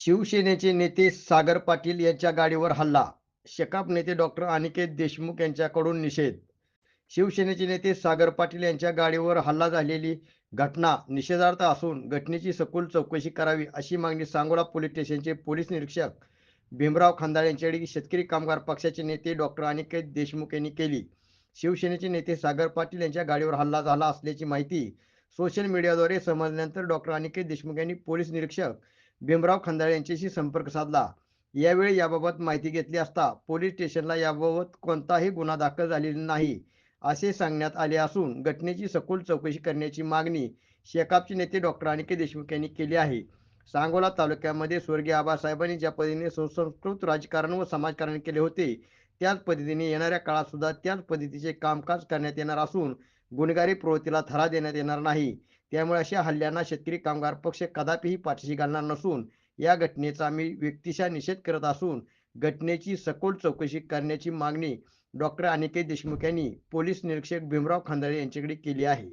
शिवसेनेचे नेते सागर पाटील यांच्या गाडीवर हल्ला शेकाप नेते डॉक्टर अनिकेत देशमुख यांच्याकडून निषेध. शिवसेनेचे नेते सागर पाटील यांच्या गाडीवर हल्ला झालेली घटना निषेधार्थ असून घटनेची सखोल चौकशी करावी अशी मागणी सांगोला पोलीस स्टेशनचे पोलीस निरीक्षक भीमराव खांदाळ यांच्याकडे शेतकरी कामगार पक्षाचे नेते डॉक्टर अनिकेत देशमुख यांनी केली. शिवसेनेचे नेते सागर पाटील यांच्या गाडीवर हल्ला झाला असल्याची माहिती सोशल मीडियाद्वारे समजल्यानंतर डॉक्टर अनिकेत देशमुख यांनी पोलीस निरीक्षक भीमराव खंदाळे यांच्याशी संपर्क साधला. यावेळी याबाबत माहिती घेतली असता पोलीस स्टेशनला याबाबत कोणताही गुन्हा दाखल झालेला नाही असे सांगण्यात आले असून घटनेची सखोल चौकशी करण्याची मागणी शेकापचे नेते डॉक्टर अनिकेत देशमुख यांनी केली आहे. सांगोला तालुक्यामध्ये स्वर्गीय आबासाहेबांनी ज्या पद्धतीने सुसंस्कृत राजकारण व समाजकारण केले होते त्याच पद्धतीने येणाऱ्या काळात सुद्धा त्याच पद्धतीचे कामकाज करण्यात येणार असून गुन्हेगारी प्रवृत्तीला थरा देण्यात येणार नाही. त्यामुळे अशा हल्ल्यांना शेतकरी कामगार पक्ष कदापिही पाठीशी घालणार नसून या घटनेचा आम्ही व्यक्तिशा निषेध करत असून घटनेची सखोल चौकशी करण्याची मागणी डॉक्टर अनिकेत देशमुख यांनी पोलीस निरीक्षक भीमराव खांदाळे यांच्याकडे केली आहे.